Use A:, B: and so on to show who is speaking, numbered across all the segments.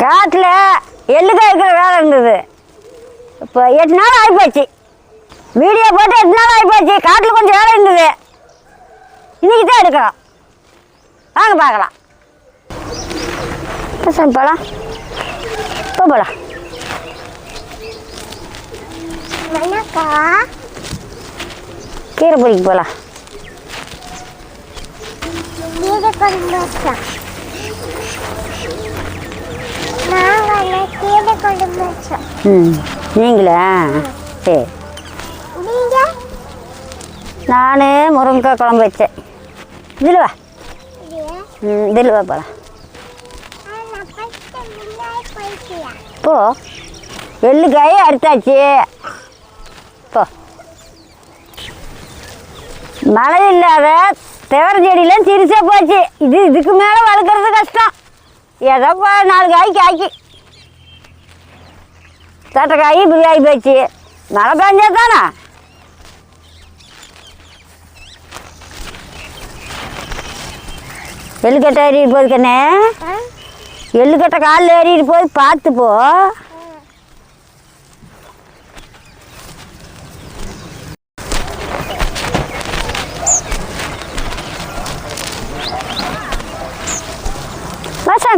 A: காட்டில் எள்ளுக்காய் இருக்கிற வேலை இருந்தது. இப்போ எட்டு நாள் ஆகிப்போச்சு வீடியோ போட்டு எட்டு நாள் ஆகிப்போச்சு காட்டில் கொஞ்சம் வேலை இருந்தது. இன்னைக்கு தான் எடுக்கிறோம். வாங்க பார்க்கலாம். சார் போகலாம் இப்போ போகலாம்
B: வணக்கம்
A: கீரை பிடிக்க போகலாம்
B: கொண்டு
A: ம். நீங்களா? சரி. நான் முருங்கைக்காய் குழம்பு வச்சேன். இதில் வா. ம் இதில் வா போகலாம் போ. எள்ளுக்காய் அறுத்தாச்சு. போ. மழை இல்லாத தெவர செடியெல்லாம் சிரிச்சா போச்சு. இது இதுக்கு மேலே வளர்க்குறது கஷ்டம். ஏதோ நாலு காய் காய்க்கு தட்டைக்காய் இப்படி ஆகி போச்சு. மழை பெஞ்சா தானே? எள்ளுக்கட்டை ஏறிட்டு போகுது கண்ணே எள்ளுக்கட்டை காலில் ஏறிட்டு போய் பார்த்து போ.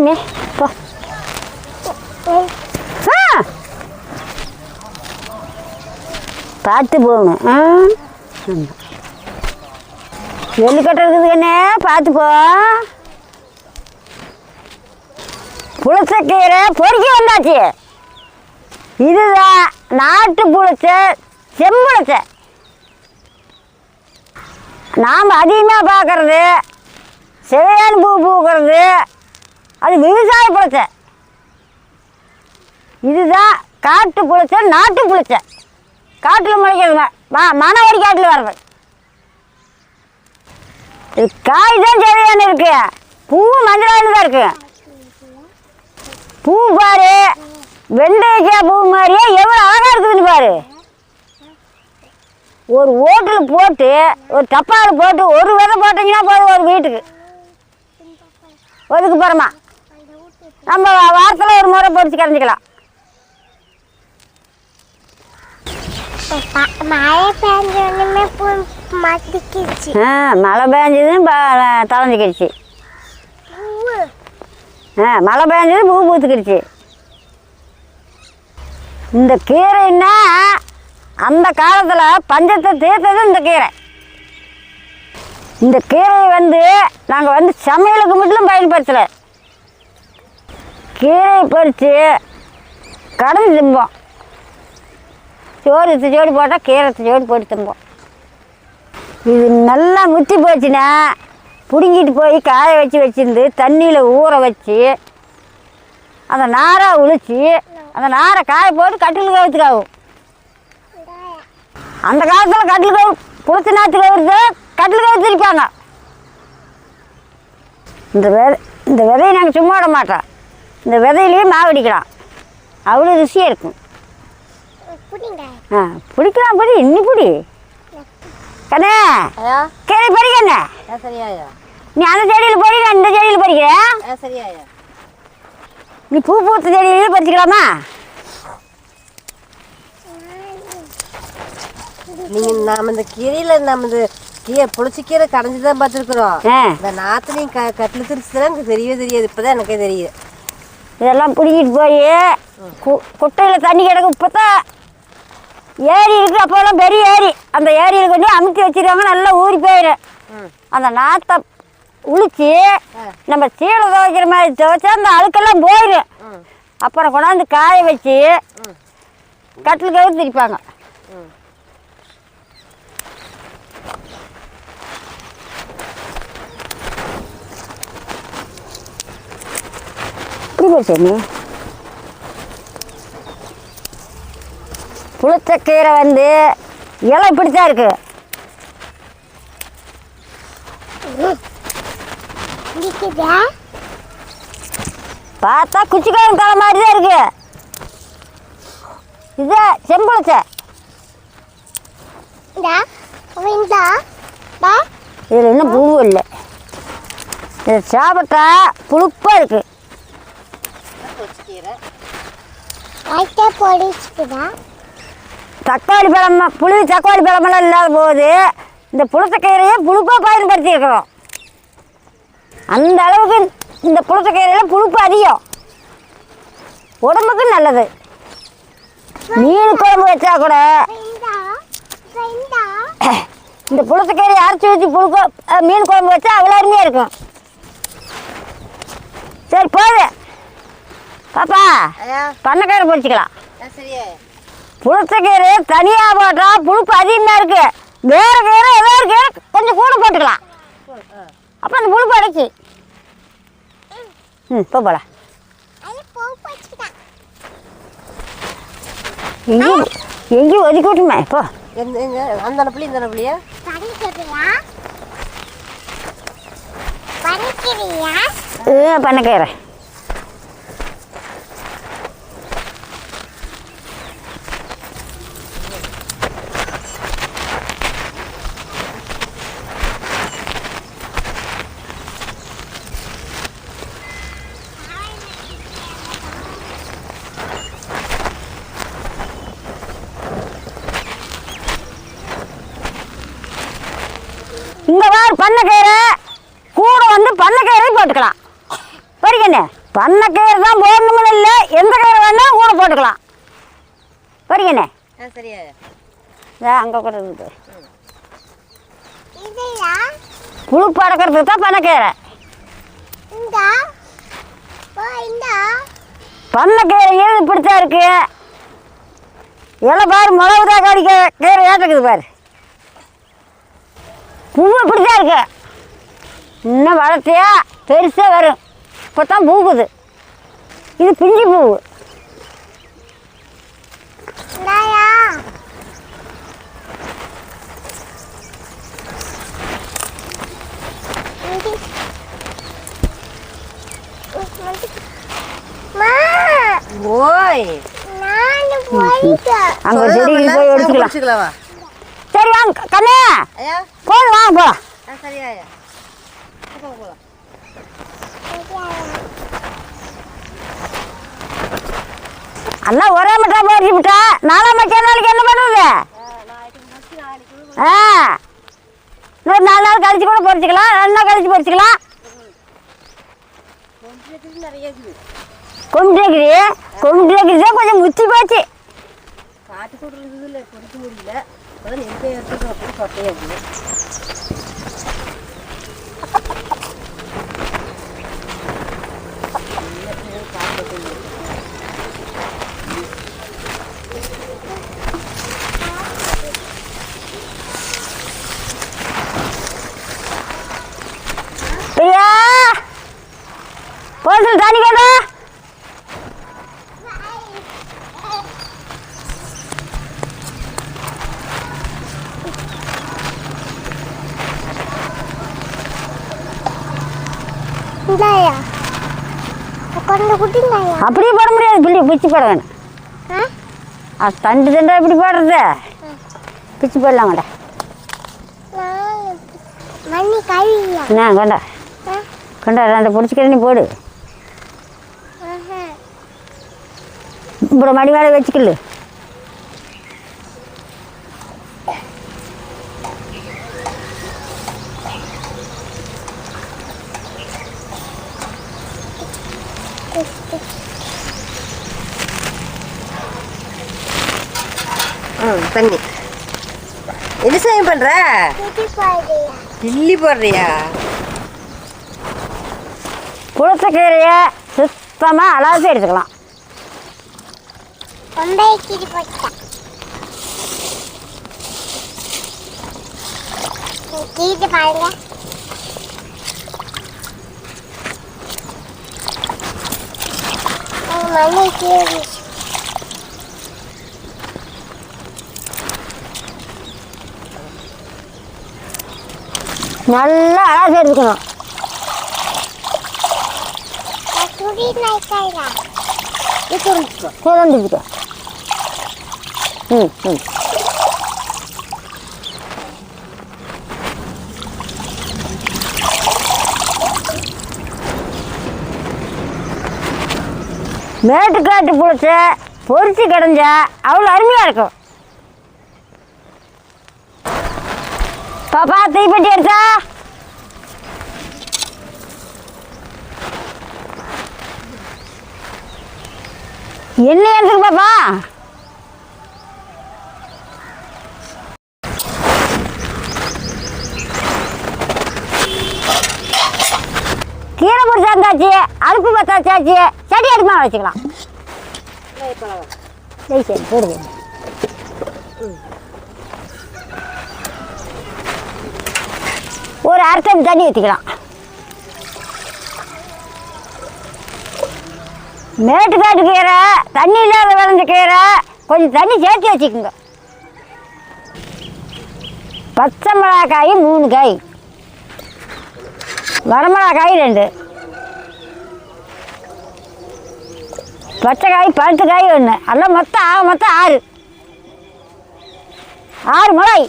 A: வா. போ ஆ பார்த்து போகணும் ஆ. ஆமா. எள்ளுக்கட்டை இருக்குது கண்ணே பார்த்து போ. புளிச்சக்கீரை பொறுக்கி வந்தாச்சு. இதுதான் நாட்டு புளிச்ச செம்புளிச்ச நாம் அதிகமாக பார்க்கறது செவையான் பூ பூக்கிறது அது விவசாய புளிச்ச. இதுதான் காட்டு புளிச்ச நாட்டு புளிச்ச. காட்டில் முளைக்கிறதுங்க மா மணவரி காட்டில் வர்றது. இது காய் தான் சரியான இருக்கு. பூ மஞ்சளானு தான் இருக்கு. பூ பாரு வெண்டைக்காய் பூ மாதிரியே எவ்வளோ அழகாக இருக்குதுன்னு பாரு. ஒரு ஓட்டில் போட்டு ஒரு டப்பாவில் போட்டு ஒரு விதை போட்டிங்கன்னா போதும் ஒரு வீட்டுக்கு. ஒதுக்கு போகிறோமா நம்ம வாரத்தில் ஒரு முறை பொறிச்சு கரைஞ்சிக்கலாம்.
B: மழை பெஞ்சோடனே மாட்டிக்கிச்சு
A: ஆ மழை பெஞ்சதும் தலைஞ்சிக்கிடுச்சு ஆ மழை பெஞ்சது பூ பூத்துக்கிடுச்சு. இந்த கீரைன்னா அந்த காலத்தில் பஞ்சத்தை தீர்த்தது இந்த கீரை. இந்த கீரையை வந்து நாங்கள் வந்து சமையலுக்கு மட்டும் பயன்படுத்தலை. கீரை பறித்து கடந்து திம்போம். சோறு ஜோடி போட்டால் கீரை ஜோடி போட்டு திம்போம். இது நல்லா முத்தி போச்சுன்னா பிடுங்கிட்டு போய் காய வச்சு வச்சிருந்து தண்ணியில் ஊற வச்சு அந்த நாரை உளிச்சு அந்த நாரை காய போட்டு கட்டில் கவுத்துக்காகும் அந்த காலத்தில் கட்டில் கவு புளிச்ச நாற்று கவுறது கட்டில் கவுத்திருப்பாங்க இந்த விதை இந்த விதையை நாங்கள் சும்மா விட மாட்டோம். இந்த விதையிலேயே மாவடிக்கலாம் அவ்வளோ ருசியாக இருக்கும்.
B: புடிங்க.
A: ஆ பிடிக்கலாம் பிடி இன்னி பிடி. கண்ணே கீரை பறிக்கண்ணே நீ அந்த செடியில் பறி நான் இந்த செடியில் பறிக்கிறேன் நீ பூ பூத்த செடியிலே பறிச்சுக்கலாமா?
C: நீங்க நாம இந்த கீரையில நம்ம இந்த கீரை புளிச்ச கீரை கடைஞ்சி தான் பார்த்துருக்குறோம் இந்த நாத்துலையும் க கட்டில் திரிச்சுதான் எனக்கு தெரியவே தெரியாது. இப்பதான் எனக்கே தெரியுது.
A: இதெல்லாம் பிடிக்கிட்டு போய் கு குட்டையில் தண்ணி கிடக்கு இப்போ தான் ஏரி இருக்கு அப்போல்லாம் பெரிய ஏரி. அந்த ஏரியில் கொண்டு அமுக்கி வச்சிருவாங்க நல்லா ஊறி போயிடும் அந்த நாத்தை உளிச்சு நம்ம சீலை துவைக்கிற மாதிரி துவைச்சா அந்த அழுக்கெல்லாம் போயிடும் அப்புறம் கொண்டாந்து காய வச்சு கட்டில் கவுத்து திரிப்பாங்க? இப்படி நீ புளிச்சக்கீரை வந்து இலை இப்படித்தான் இருக்கு. பார்த்தா குச்சிக்காரன் தலை மாதிரி தான் இருக்கு. இது செம்புளிச்ச இதில் இன்னும் பூவும் இல்லை. இதை சாப்பிட்டா புளிப்பாக இருக்கு. தக்காளி பழம் புளி தக்காளி பழமெல்லாம் இல்லாத போது இந்த புளிச்சக்கீரையை புழுப்பாக பயன்படுத்தி இருக்கிறோம் அந்த அளவுக்கு இந்த புளிச்சக்கீரையில் புழுப்பு அதிகம். உடம்புக்கு நல்லது. மீன் குழம்பு வச்சா கூட
B: இந்தா
A: புளிச்சக்கீரையை அரைச்சி ஊற்றி புழுக்க மீன் குழம்பு வச்சா அவ்வளோ அருமையாக இருக்கும். சரி போது பாப்பா பண்ணக்காரை
C: சரியா.
A: புளிச்சக்கீரை தனியாக போட்டால் புழுப்பு அதிகமாக இருக்கு. வேற கீரை ஏதோ ஒரு கீரை கொஞ்சம் கூட போட்டுக்கலாம். அப்போ அந்த புழுப்பு அடைச்சி ம் போ போல எங்கேயும் எங்கேயும் ஒதுக்கி விட்டுமே போ.
C: எந்த எங்க அந்த புளி இந்த
A: இது பண்ணக்கீரை இந்த மாதிரி பண்ணக்கீரை கூட வந்து பண்ணக்கீரை போட்டுக்கலாம் பறிக்கண்ணே பண்ணக்கீரை தான் போடணும்னு இல்லை எந்த கீரை வேணாலும் கூட போட்டுக்கலாம் பறிக்கண்ணே
C: ஆ சரியா
A: கூட இருக்குது புழுப்பு அடக்கிறதுக்கு தான் பண்ணக்கீரை
B: இந்தா. போ இந்தா.
A: பண்ணக்கீரையும் இப்படித்தான் இருக்கு? இலை பாரு மிளகு தான் கடிக்க கீரை ஏற்றுக்குது பாரு. பூவு இப்படித்தான் இருக்கு. இன்னும் வளர்த்தியா? பெருசாக வரும். இப்போ தான் பூக்குது. இது பிஞ்சு பூவு
B: இந்தாயா இது மா
C: ஓய்
B: நானு போயிட்டேன்
A: அங்கே செடிக்கு போய் எடுத்துக்கலாம் சரி வாங்க கண்ணே. போதும் வாங்க
C: போலாம்.
A: எல்லாம் ஒரே மட்டா போட்டு விட்டா. நாலாம் மச்சா நாளைக்கு என்ன பண்ணுறது ஆ. இன்னொரு நாலு நாள் கழிச்சு கூட பொறிச்சிக்கலாம். ரெண்டு நாள் கழிச்சு பொறிச்சிக்கலாம். கொம்பிட்டு கொம்பிட்டு கொஞ்சம் முத்தி போச்சு
C: காட்டு கூட்டு இருந்ததுல முடியல. அதான் எடுத்துக்கோ அப்படி
A: பிரியா போசல் தண்ணி கேட்டா
B: இந்தாயா கொண்டு குட்டிங்கய்யா
A: அப்படியே போட முடியாது பிள்ளை பிச்சு போட வேணும்.
B: ஆ?
A: அது தண்டு தண்டா எப்படி போடுறது? பிச்சு
B: நான் மண்ணி கழுவியா?
A: என்ன கொண்டா. கொண்டா அந்த பிடிச்சிக்கிற நீ போடு.
B: ஆஹா.
A: இப்படி மடி மேலே வச்சுக்கலு
C: ம் தண்ணி என்ன செய்ய பண்ற? கிள்ளி போடுறியா?
A: புளிச்சக்கீரையை சுத்தமாக அலாசி எடுத்துக்கலாம்.
B: மண்ணை கீழே
A: நல்லா அழகாக எடுத்துக்கணும்.
B: துடி
A: ம் ம். மேட்டுக்காட்டு பிடிச்ச பொறிச்சு கிடஞ்சா அவ்வளோ அருமையாக இருக்கும். பாப்பா தீப்பெட்டி எடுத்தா? என்ன எடுத்துக்கு பாப்பா? கீரை பிடிச்சாந்தாச்சு அடுப்பு பத்தாச்சாச்சு சட்டி அடுப்பா வச்சுக்கலாம். சரி சரி போடுங்க ஒரு அரை டைம் தண்ணி ஊற்றிக்கலாம் மேட்டுக்காட்டு கீரை தண்ணி இல்லாத விளைஞ்ச கீரை கொஞ்சம் தண்ணி சேர்த்து வச்சுக்கோங்க. பச்சை மிளகாய் மூணு காய். வரமிளகாய் ரெண்டு. பச்சை காய் பழுத்த காய் ஒன்று எல்லாம் மொத்தம் மொத்தம் ஆறு. ஆறு மிளகாய்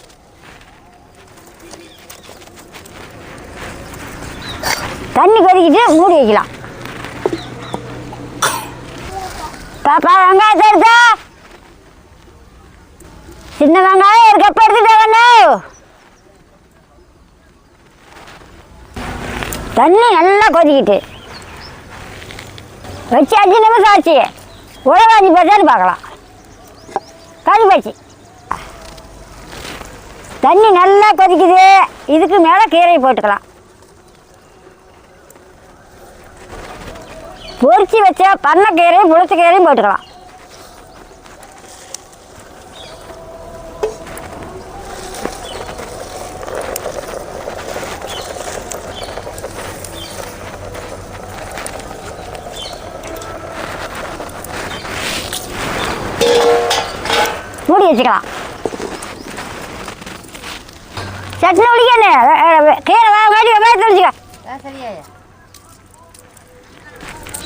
A: தண்ணி கொதிக்கிட்டு மூடி வைக்கலாம். பாப்பா வெங்காயத்தை எடுத்தா சின்ன வெங்காயம் ஒரு கப் எடுத்துட்டு தண்ணி நல்லா கொதிக்கிட்டு. வச்சு அஞ்சு நிமிஷம் ஆச்சு. உழவு அஞ்சு போச்சான்னு பார்க்கலாம். கறி போச்சு. தண்ணி நல்லா கொதிக்குது. இதுக்கு மேலே கீரையை போட்டுக்கலாம். பொறிச்சு வச்ச பண்ணக்கீரையும் புளிச்சக்கீரையும் போட்டுக்கலாம். மூடி வச்சுக்கலாம். சட்னி ஒழிக்கணும் கீரை வேக வெங்காயத்தை ஒழிச்சுக்க
C: ஆ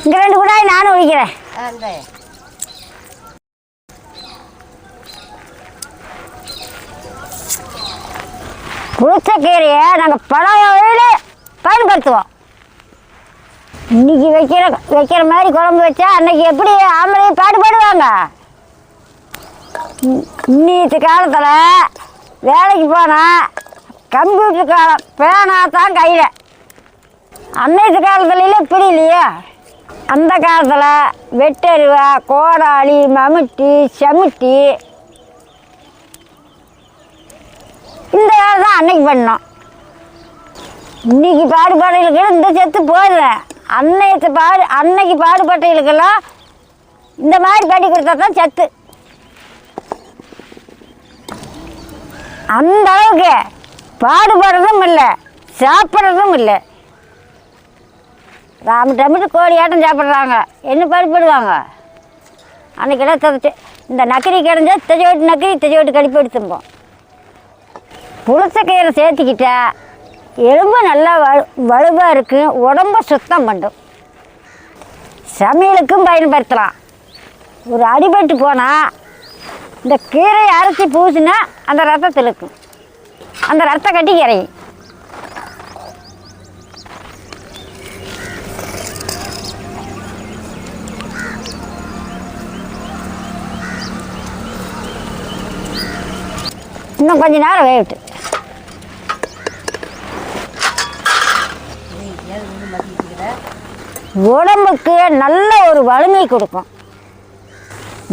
A: இங்கே ரெண்டு குடாய் நானும் ஒழிக்கிறேன்.
C: ஆ இந்தாயா
A: புளிச்ச கீரையை நாங்கள் பழைய பயன்படுத்துவோம். இன்னைக்கு வைக்கிற வைக்கிற மாதிரி குழம்பு வச்சா அன்னைக்கு எப்படி ஆம்பளையும் பாடுபடுவாங்க இன்னித்து காலத்தில் வேலைக்கு போனால் கம்ப்யூட்டர் காலம் பேனா தான் கையில். அன்னைத்து காலத்துலலாம் இப்படி இல்லையா. அந்த காலத்தில் வெட்டருவா கோடாளி மமுட்டி செமுட்டி. இந்த வேலை தான் அன்னைக்கு பண்ணோம். இன்னைக்கு பாடுபாடுகளுக்கெல்லாம் இந்த செத்து போயிடுறேன் அன்னைக்கு பாடு அன்னைக்கு பாடுபட்டவர்களுக்கெல்லாம் இந்த மாதிரி பண்ணி கொடுத்தா தான் சத்து. அந்த அளவுக்கு பாடுபடுறதும் இல்லை சாப்பிட்றதும் இல்லை. ராம டமிட்டு கோழி ஆட்டம் சாப்பிட்றாங்க. என்ன பாடுபடுவாங்க அன்றைக்கெல்லாம் தச்சு இந்த நக்கரி கிடஞ்சா தெஜோட்டு நக்கரி தெஜோட்டு கடிப்பு எடுத்தும்போம் புளிச்சக்கீரை சேர்த்துக்கிட்டா எலும்பு நல்லா வலு வலுவாக இருக்கும் உடம்ப சுத்தம் பண்ணும். சமையலுக்கும் பயன்படுத்தலாம். ஒரு அடிபட்டு போனால் இந்த கீரையை அரைச்சி பூசினா அந்த ரத்தத்தில் இருக்கும் அந்த ரத்த கட்டி கரையும். இன்னும் கொஞ்ச நேரம் வேகட்டு உடம்புக்கு நல்ல ஒரு வலிமை கொடுக்கும்.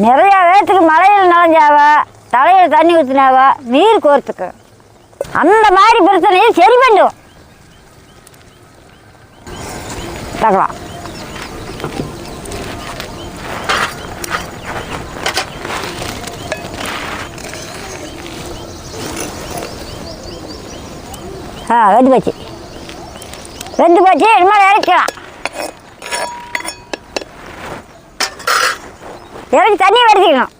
A: நிறையா பேர்த்துக்கு மலையில் நனைஞ்சாவ தலையில் தண்ணி ஊற்றினாவ நீர் கோர்த்துக்கு. அந்த மாதிரி பிரச்சனையை சரி பண்ணும். பார்க்கலாம். ஆ வெந்து போச்சு. வெந்து போச்சு இனிமேல் இறக்கலாம் இறக்கி தண்ணியை வடிச்சிக்கணும்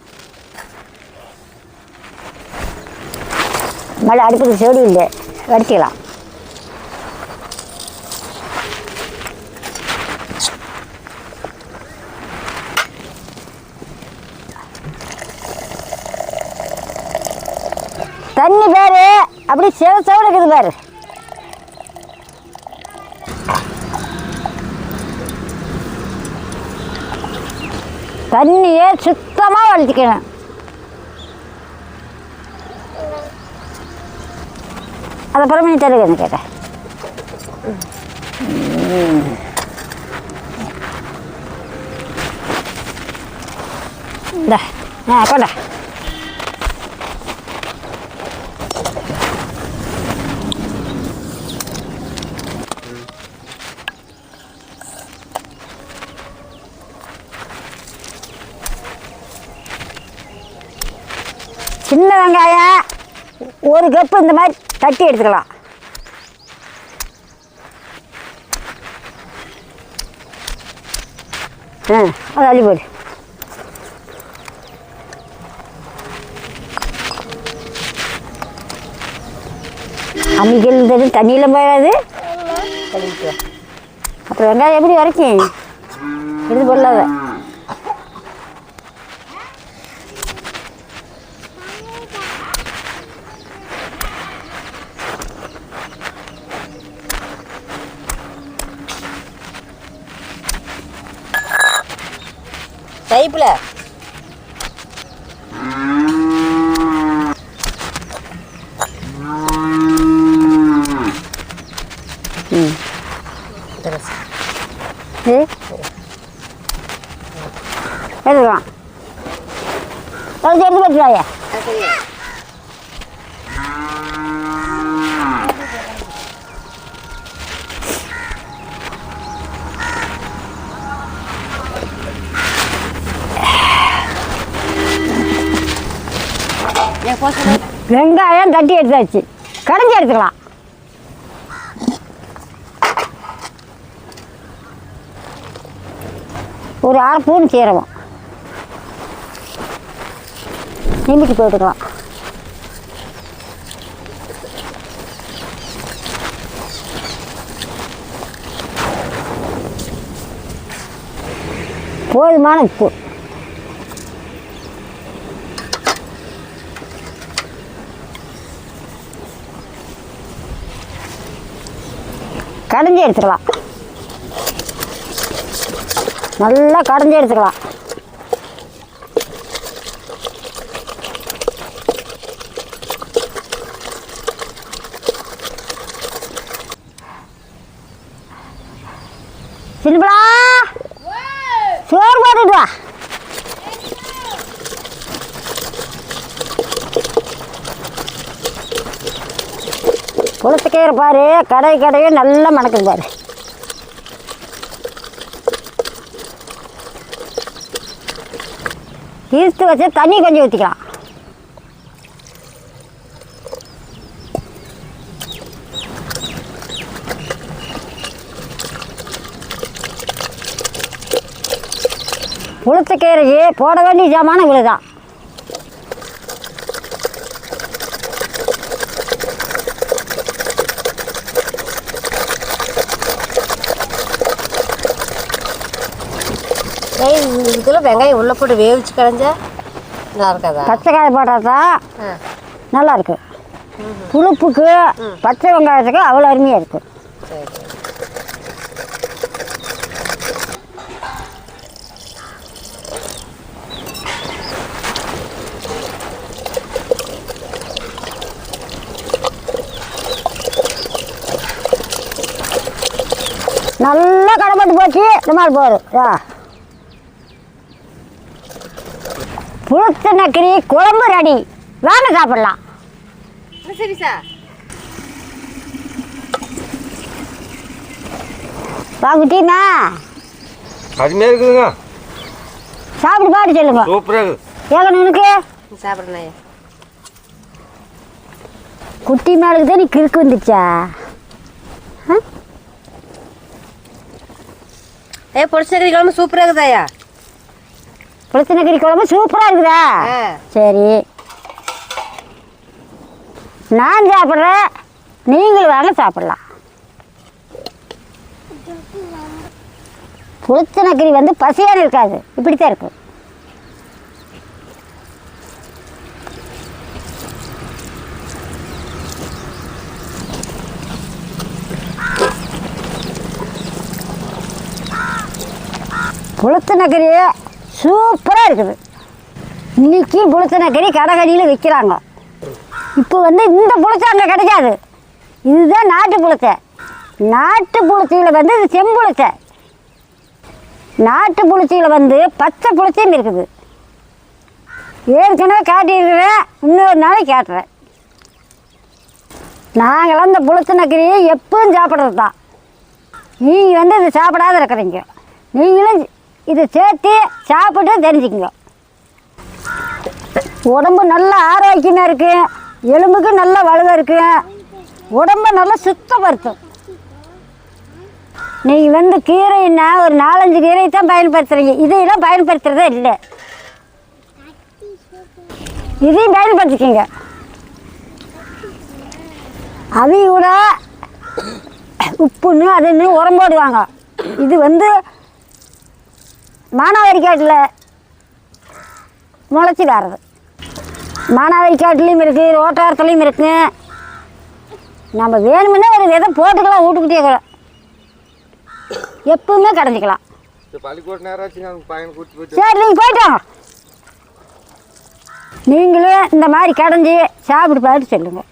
A: மேலே அடுப்புக்கு செடி இல்லை வடிச்சிக்கலாம் தண்ணி பேர் அப்படி செவ செவடு இருக்குது பாரு. தண்ணியை சுத்தமாக வலிச்சிக்கணும் அதுக்கப்புறம் நீ தருவேன்னு கேட்டேன் இந்த ஆ கொண்டா சின்ன வெங்காயம் ஒரு கப்பு இந்த மாதிரி தட்டி எடுத்துக்கலாம். ஆ அது அள்ளி போடு. அம்மிக்கல் இந்த தண்ணியில் போயிடாது. அப்புறம் வெங்காயம் எப்படி வரைக்கும்? இது பொல்லாத
C: பைப்பில்
A: ம்
C: தெரசு
A: இது எடுக்கலாம் எடுத்து எடுத்து வச்சுடாயா
C: என் போசனை
A: வெங்காயம் தட்டி எடுத்தாச்சு. கடைஞ்சி எடுத்துக்கலாம். ஒரு அரை பூன் சீரகம். நிமிட்டி போட்டுக்கலாம் போதுமான உப்பு. கடைஞ்சி எடுத்துக்கலாம். நல்லா கடைஞ்சி எடுத்துக்கலாம் சின்னப்படா சோறு போட்டுட்டு வா குளத்துக்கீரை பாரு கடை கடையே நல்லா மணக்குது பாரு. ஈர்த்து வச்சு தண்ணி கொஞ்சம் ஊற்றிக்கலாம் புளுத்தக்கீரைக்கு போட வேண்டிய ஜாமான இவ்வளோதான்
C: தான் இதில் வெங்காயம் உள்ளே போட்டு வேவிச்சு கடைஞ்சா நல்லா இருக்காதா
A: பச்சை காய் போட்டால் தான் நல்லா இருக்கு புளிப்புக்கு பச்சை வெங்காயத்துக்கு அவ்வளோ அருமையாக இருக்கும் நல்லா கடைப்பட்டு போச்சு. இந்த மாதிரி ஆ புளுத்த நக்கரி குழம்பு ரெடி. வாங்க சாப்பிடலாம்.
C: சரி சார்.
A: வாங்கிட்டீங்களா
D: அருமையாக இருக்குதுங்க.
A: சாப்பிட்டு பாட்டு சொல்லுங்க.
D: சூப்பராக இருக்குது
A: ஏங்க உனக்கு?
C: சாப்பிட்றேன்
A: குட்டி மேலுக்கு தான் நீ கிறுக்கு வந்துச்சா?
C: ஏ பொடிச்சக்கறி குழம்பு சூப்பராக இருக்குதாயா
A: புளுத்த நக்கரி குழம்பு சூப்பராக இருக்குதா சரி. நான் சாப்பிட்றேன். நீங்களும் வாங்க சாப்பிடலாம். புளுத்த நக்கரி வந்து பசியான இருக்காது. இப்படித்தான் இருக்கும் புளுத்த நக்கரி சூப்பராக இருக்குது. இன்னைக்கு புளிச்சனக்கறி கடைக்கடியில் விற்கிறாங்க இப்போ வந்து இந்த புளிச்சை அங்கே கிடைக்காது. இதுதான் நாட்டு புளிச்சை. நாட்டு புளிச்சியில் வந்து இது செம்புளிச்சை நாட்டு புளிச்சியில் வந்து பச்சை புளிச்சையும் இருக்குது. ஏற்கனவே காட்டியிருக்கிறேன். இன்னொரு நாளைக்கு காட்டுறேன். நாங்களாம் இந்த புளிச்சனக்கறியை எப்பவும் சாப்பிட்றது தான் நீங்கள் வந்து இது சாப்பிடாத இருக்கிறீங்க. நீங்களும் இதை சேர்த்து சாப்பிட்டு தெரிஞ்சுக்குங்க. உடம்பு நல்ல ஆரோக்கியமாக இருக்கும் எலும்புக்கு நல்ல வலுவாக இருக்கு. உடம்பை நல்லா சுத்தப்படுத்தும். நீங்கள் வந்து கீரைன்னா ஒரு நாலஞ்சு கீரை தான் பயன்படுத்துகிறீங்க இதையெல்லாம் பயன்படுத்துகிறதே இல்லை. இதையும் பயன்படுத்திக்கங்க. அவங்க கூட உப்புன்னு அதுன்னு உரம் போடுவாங்க. இது வந்து மானாவரி காட்டில் முளைச்சி வர்றது மானாவரி காட்டுலேயும் இருக்குது ரோட்டாரத்துலேயும் இருக்குங்க நம்ம வேணுமுன்னா ஒரு விதம் போட்டுக்கலாம் வீட்டுக்கிட்டே கூட எப்பவுமே கடைஞ்சிக்கலாம் சரி நீங்கள் போயிட்டோம் நீங்களே இந்த மாதிரி கடைஞ்சி சாப்பிட்டு பார்த்து சொல்லுங்கள்